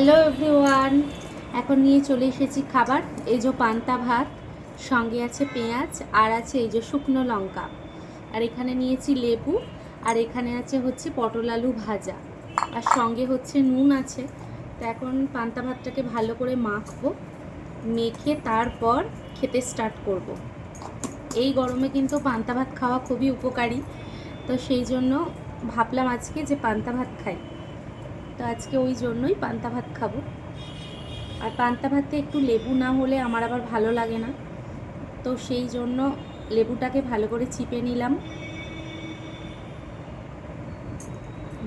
Hello everyone এখন নিয়ে চলে এসেছি খাবার। এই যে পান্তা ভাত, সঙ্গে আছে পেঁয়াজ, আর আছে এই যে শুকনো লঙ্কা। আর এখানে নিয়েছি লেবু, আর এখানে আছে হচ্ছে পটল আলু ভাজা। আর সঙ্গে হচ্ছে নুন আছে। তো এখন পান্তা ভাতটাকে ভালো করে মাখবো, মেখে তারপর খেতে স্টার্ট করব। এই গরমে কিন্তু পান্তা ভাত খাওয়া খুবই উপকারী। তো সেই জন্য ভাবলাম আজকে যে পান্তা ভাত খাই। তো আজকে ওই জন্যই পান্তা ভাত খাব। আর পান্তা ভাতে একটু লেবু না হলে আমার আবার ভালো লাগে না। তো সেই জন্য লেবুটাকে ভালো করে চিপে নিলাম।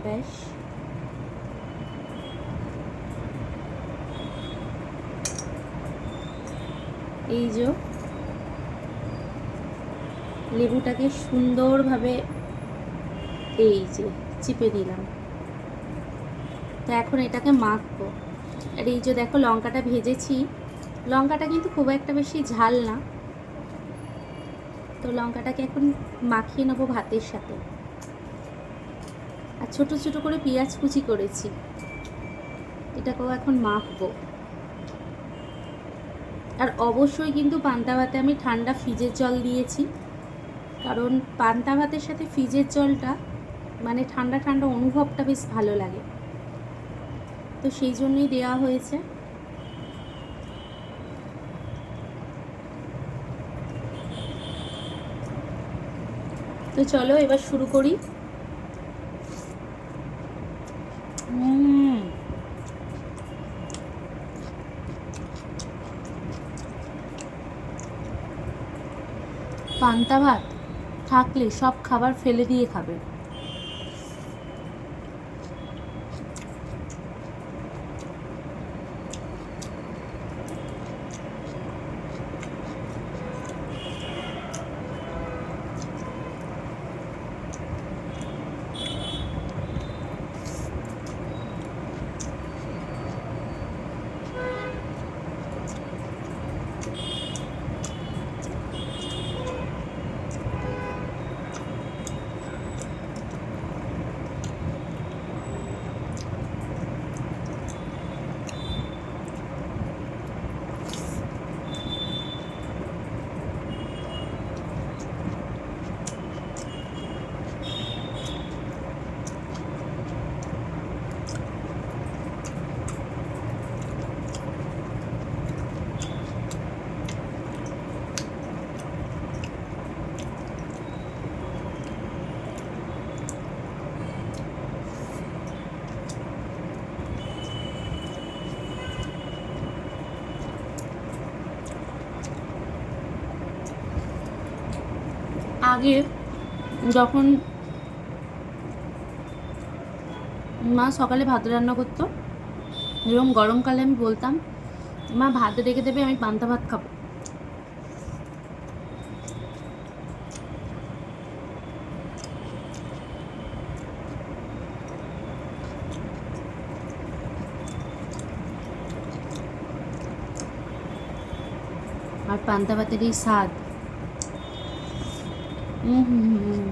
ব্যাস। এই যে লেবুটাকে সুন্দরভাবে এই যে চিপে নিলাম। তো এখন এটাকে মাখবো। আর এই যে দেখো লঙ্কাটা ভেজেছি। লঙ্কাটা কিন্তু খুব একটা বেশি ঝাল না। তো লঙ্কাটাকে এখন মাখিয়ে নেব ভাতের সাথে। আর ছোট ছোট করে পেঁয়াজ কুচি করেছি। এটাকেও এখন মাখবো। আর অবশ্যই কিন্তু পান্তা ভাতে আমি ঠান্ডা ফ্রিজের জল দিয়েছি। কারণ পান্তা ভাতের সাথে ফ্রিজের জলটা মানে ঠান্ডা ঠান্ডা অনুভবটা বেশ ভালো লাগে। তো সেই জন্যই দেওয়া হয়েছে। তো চলো এবার শুরু করি। পান্তা ভাত থাকলে সব খাবার ফেলে দিয়ে খাবে। আগে যখন মা সকালে ভাত রান্না করতো এরকম গরমকালে আমি বলতাম, মা, ভাত রেখে দেবে, আমি পান্তা ভাত খাব। আর পান্তা ভাতের এই স্বাদ হুম হুম হুম হুম।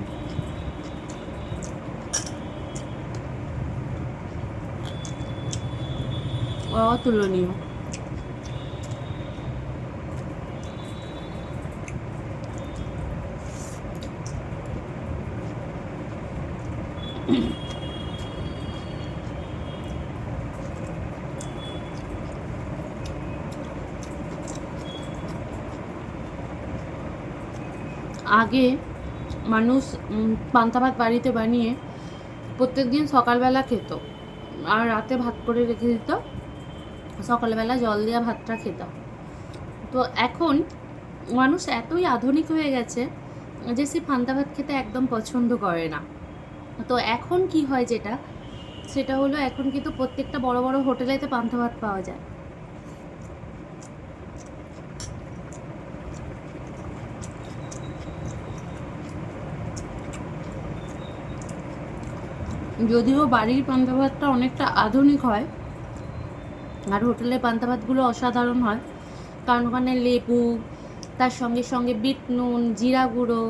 অতুলনীয় আগে মানুষ পান্তা ভাত বাড়িতে বানিয়ে প্রত্যেক দিন সকালবেলা খেত। আর রাতে ভাত করে রেখে দিত। সকালবেলা জল দেওয়া ভাতটা খেত। তো এখন মানুষ এতই আধুনিক হয়ে গেছে যে সে পান্তা ভাত খেতে একদম পছন্দ করে না। তো এখন কি হয় যেটা? সেটা হলো এখন কিন্তু প্রত্যেকটা বড় বড় হোটেলেতে পান্তা ভাত পাওয়া যায়। যদিও বাড়ির পান্তা ভাতটা অনেকটা আধুনিক হয়, আর হোটেলের পান্তা ভাতগুলো অসাধারণ হয়। কারণ ওখানে লেবু, তার সঙ্গে সঙ্গে বিট নুন, জিরা গুঁড়ো,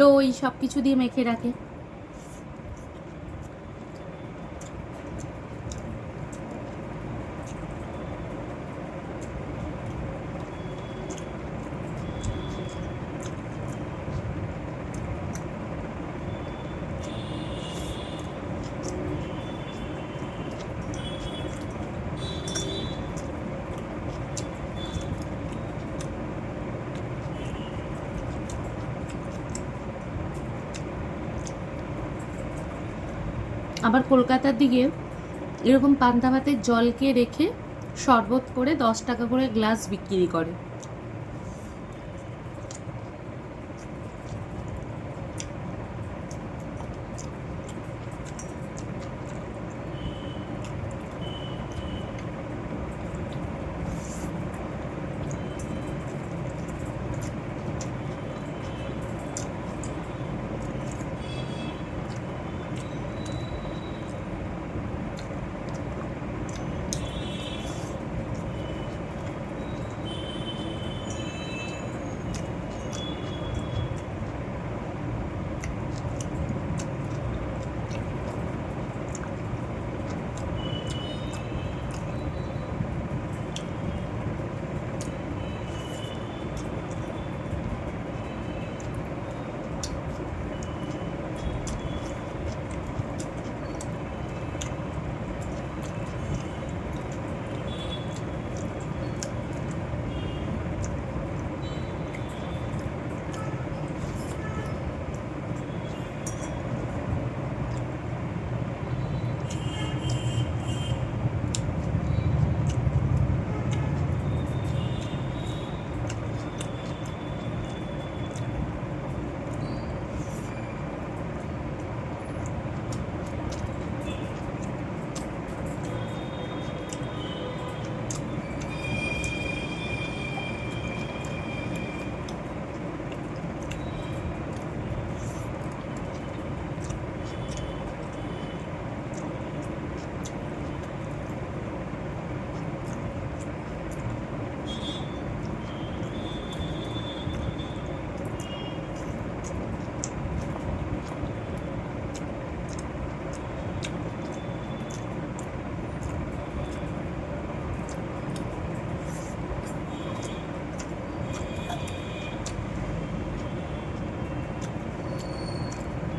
দই সব কিছু দিয়ে মেখে রাখে। আবার কলকাতার দিকে এরকম পান্তা ভাতের জলকে রেখে শরবত করে দশ টাকা করে গ্লাস বিক্রি করে।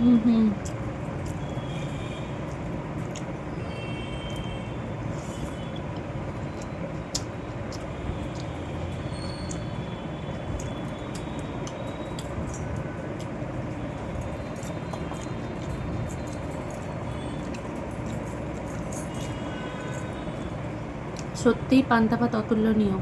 হুম হুম সত্যিই পান্তা ভাত অতুলনীয়।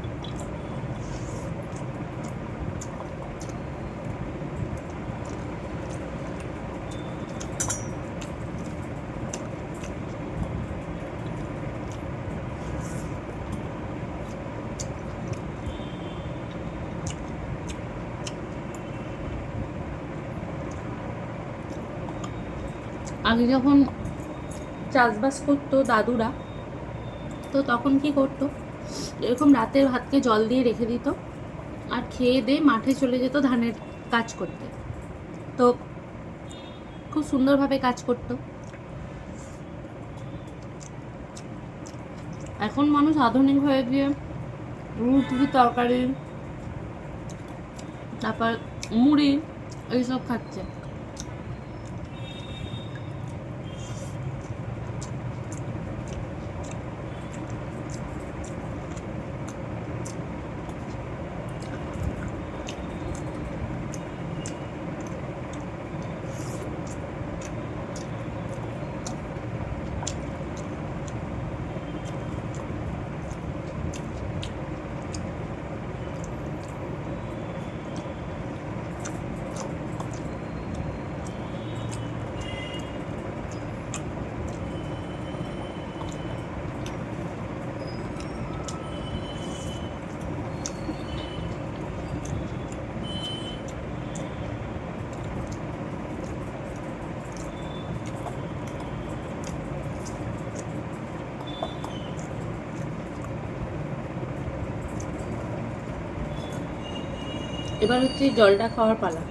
আগে যখন চাষবাস করতো দাদুরা, তো তখন কি করতো? এরকম রাতের ভাতকে জল দিয়ে রেখে দিত আর খেয়ে দিয়ে মাঠে চলে যেত ধানের কাজ করতে। তো খুব সুন্দরভাবে কাজ করতো। এখন মানুষ আধুনিক হয়ে গিয়ে রুটি, তরকারি, তারপর মুড়ি, এইসব খাচ্ছে। এবার হচ্ছে জলটা খাওয়ার পালা।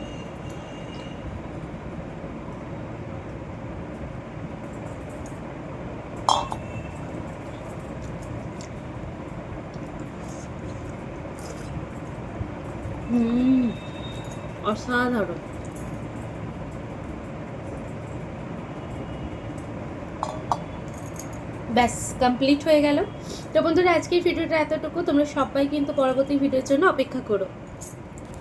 অসাধারণ। ব্যাস কমপ্লিট হয়ে গেল। তো বন্ধুরা, আজকের ভিডিওটা এতটুকু। তোমরা সবাই কিন্তু পরবর্তী ভিডিওর জন্য অপেক্ষা করো।